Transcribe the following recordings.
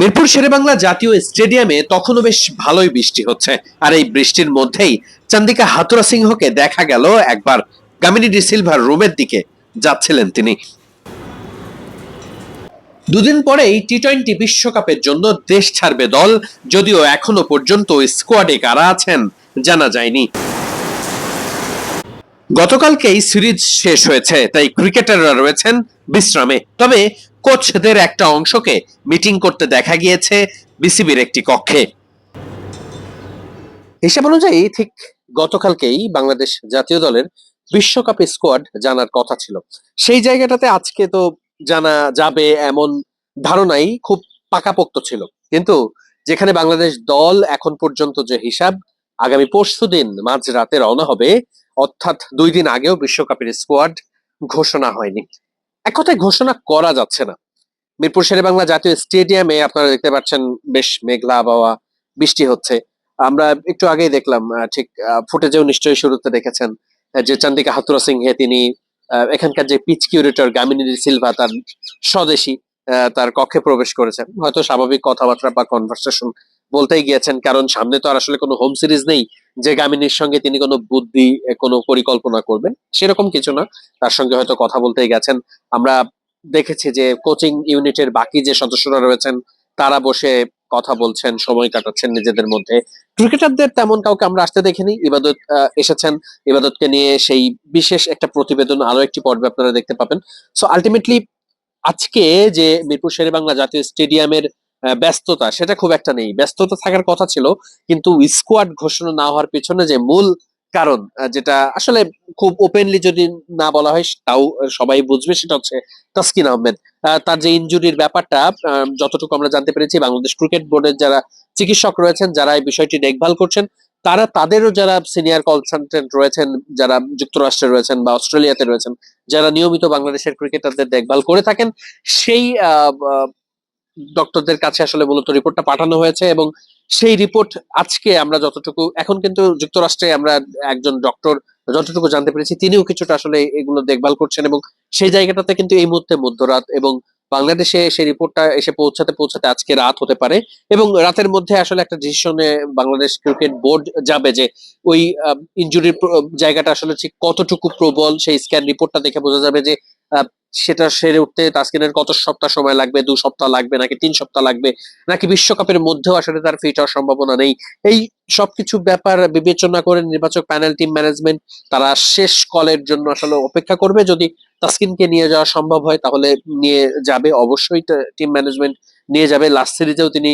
মিরপুর শেরেবাংলা জাতীয় স্টেডিয়ামে তখনও বেশ ভালোই বৃষ্টি হচ্ছে। আর এই বৃষ্টির মধ্যেই চান্দিকা হাতুরা সিংহকে দেখা গেল একবার। গামিনী ডি সিলভার রুমের দিকে যাচ্ছিলেন তিনি। দুদিন পরেই টি টোয়েন্টি বিশ্বকাপের জন্য দেশ ছাড়বে দল, যদিও এখনও পর্যন্ত স্কোয়াডে কারা আছেন জানা যায়নি। গতকালকেই সিরিজ শেষ হয়েছে, তাই ক্রিকেটাররা রয়েছেন বিশ্রামে। তবে কোচদের একটা অংশকে মিটিং করতে দেখা গিয়েছে বিসিবির একটি কক্ষে। হিসাব অনুযায়ী ঠিক গতকালকেই বাংলাদেশ জাতীয় দলের বিশ্বকাপ স্কোয়াড জানার কথা ছিল। সেই জায়গাটাতে আজকে তো জানা যাবে এমন ধারণাই খুব পাকাপোক্ত ছিল। কিন্তু যেখানে বাংলাদেশ দল এখন পর্যন্ত যে হিসাব, আগামী পরশু দিন মাঝ রাতে রওনা হবে, অর্থাৎ দুই দিন আগেও বিশ্বকাপের স্কোয়াড ঘোষণা হয়নি। এক কথায় ঘোষণা করা যাচ্ছে না। মিরপুর শেরে বাংলা জাতীয় স্টেডিয়ামে আপনারা দেখতে পাচ্ছেন বেশ মেঘলা আবহাওয়া, বৃষ্টি হচ্ছে। আমরা একটু আগেই দেখলাম ঠিক ফুটেজেও নিশ্চয়ই শুরুতে দেখেছেন যে চান্দিকা হাতুরা সিংহে তিনি এখানকার যে পিচ কিউরেটর গামিনী সিলভা, তার স্বদেশী তার কক্ষে প্রবেশ করেছেন। হয়তো স্বাভাবিক কথাবার্তা বা কনভারসেশন বলতেই গিয়েছেন, কারণ সামনে তো আর আসলে কোনো হোম সিরিজ নেই। যে গামিনীর সঙ্গে তিনি কোনো বুদ্ধি কোনো পরিকল্পনা করবেন, সেরকম কিছু না। তার সঙ্গে হয়তো কথা বলতেই গেছেন। আমরা দেখেছি যে কোচিং ইউনিটের বাকি যে সদস্যরা রয়েছেন, তারা বসে কথা বলছেন, সময় কাটাচ্ছেন নিজেদের মধ্যে। ক্রিকেটারদের তেমন কাউকে আমরা আসতে দেখিনি। ইবাদত এসেছেন। ইবাদতকে নিয়ে সেই বিশেষ একটা প্রতিবেদন আরও একটি পর্বে আপনারা দেখতে পাবেন। সো আলটিমেটলি আজকে যে মিরপুর শেরে বাংলা জাতীয় স্টেডিয়ামের ব্যস্ততা সেটা খুব একটা নেই। ব্যস্ততা থাকার কথা ছিল কিন্তু স্কোয়াড ঘোষণা না হওয়ার পিছনে যে মূল কারণ যেটা আসলে খুব ওপেনলি যদি না বলা হয় তাও সবাই বুঝবে সেটা হচ্ছে তাসকিন আহমেদ। আহ, তার যে ইঞ্জুরির ব্যাপারটা যতটুকু আমরা জানতে পেরেছি বাংলাদেশ ক্রিকেট বোর্ডের যারা চিকিৎসক রয়েছেন যারা এই বিষয়টি দেখভাল করছেন তারা তাদেরও যারা সিনিয়র কনসালটেন্ট রয়েছেন যারা যুক্তরাষ্ট্রে রয়েছেন বা অস্ট্রেলিয়াতে রয়েছেন যারা নিয়মিত বাংলাদেশের ক্রিকেটারদের দেখভাল করে থাকেন সেই ডক্টরদের কাছে আসলে মূলত রিপোর্টটা পাঠানো হয়েছে এবং সেই রিপোর্ট আজকে আমরা যতটুকু, এখন কিন্তু যুক্তরাষ্ট্রে আমরা একজন ডক্টর যতটুকু জানতে পেরেছি, তিনিও কিছুটা আসলে এগুলো দেখভাল করছেন এবং সেই জায়গাটাতে কিন্তু এই মুহূর্তে মধ্যরাত এবং বাংলাদেশে সেই রিপোর্টটা এসে পৌঁছাতে পৌঁছাতে আজকে রাত হতে পারে এবং রাতের মধ্যে আসলে একটা ডিসিশনে বাংলাদেশ ক্রিকেট বোর্ড যাবে যে ওই ইনজুরির জায়গাটা আসলে ঠিক কতটুকু প্রবল সেই স্ক্যান রিপোর্টটা দেখে বোঝা যাবে যে সেটা সেরে উঠতে তাসকিনের কত সপ্তাহ সময় লাগবে? দু সপ্তাহ লাগবে নাকি তিন সপ্তাহ লাগবে? নাকি বিশ্বকাপের মধ্যেও আসলে তার ফিট হওয়ার সম্ভাবনা নেই? এই সবকিছু ব্যাপার বিবেচনা করে নির্বাচক প্যানেল টিম ম্যানেজমেন্ট তারা শেষ কলের জন্য আসলে অপেক্ষা করবে। যদি তাসকিনকে নিয়ে যাওয়া সম্ভব হয়, তাহলে নিয়ে যাবে। অবশ্যই টিম ম্যানেজমেন্ট নিয়ে যাবে। লাস্ট সিরিজেও তিনি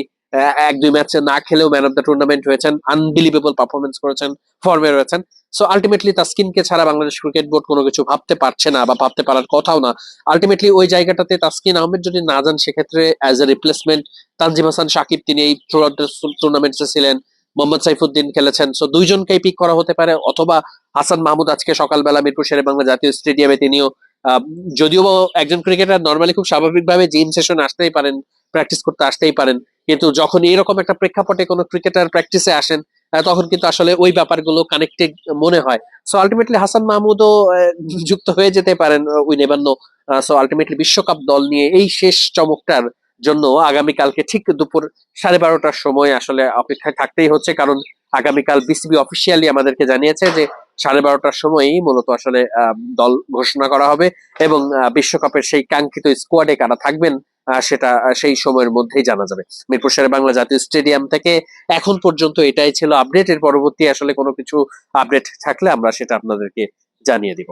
এক দুই ম্যাচে না খেলেও ম্যান অফ দ্য টুর্নামেন্ট হয়েছেন আনবিলিভেবল পারফরমেন্স করেছেন ফর্মে রয়েছেন। সো আলটিমেটলি তাসকিনকে ছাড়া বাংলাদেশ ক্রিকেট বোর্ড কোনো কিছু ভাবতে পারছে না বা ভাবতে পারার কথাও না। আলটিমেটলি ওই জায়গাটাতে তাসকিন আহমেদ যদি না যান, সেক্ষেত্রে as a replacement Tanzim Hasan Sakib তিনি এই টুর্নামেন্টসে ছিলেন, মোহাম্মদ সাইফুদ্দিন খেলেছেন। সো দুইজনকেই পিক করা হতে পারে, অথবা হাসান মাহমুদ আজকে সকালবেলা মিরপুর শেরে বাংলা জাতীয় স্টেডিয়ামে তিনিও যদিও একজন ক্রিকেটার নর্মালি খুব স্বাভাবিকভাবে জিম সেশন আসতেই পারেন প্র্যাকটিস করতে আসতেই পারেন। কিন্তু যখন এরকম একটা প্রেক্ষাপটে কোনো ক্রিকেটার প্র্যাকটিসে আসেন তখন কিন্তু আসলে ওই ব্যাপারগুলো কানেক্টেড মনে হয়। সো আলটিমেটলি হাসান মাহমুদও যুক্ত হয়ে যেতে পারেন we never know so ultimately বিশ্বকাপ দল নিয়ে এই শেষ চমকটার জন্য আগামীকালকে ঠিক দুপুর সাড়ে বারোটার সময় আসলে অপেক্ষায় থাকতেই হচ্ছে। কারণ আগামীকাল বিসিবি অফিসিয়ালি আমাদেরকে জানিয়েছে যে সাড়ে বারোটার সময়ই মূলত আসলে দল ঘোষণা করা হবে এবং বিশ্বকাপের সেই কাঙ্ক্ষিত স্কোয়াডে কারা থাকবেন সেটা সেই সময়ের মধ্যেই জানা যাবে। মিরপুর শেরে বাংলা জাতীয় স্টেডিয়াম থেকে এখন পর্যন্ত এটাই ছিল আপডেট এর পরবর্তী আসলে কোনো কিছু আপডেট থাকলে আমরা সেটা আপনাদেরকে জানিয়ে দিব।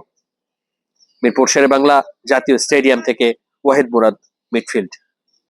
মিরপুর শেরে বাংলা জাতীয় স্টেডিয়াম থেকে ওয়াহিদ মুরাদ মিডফিল্ড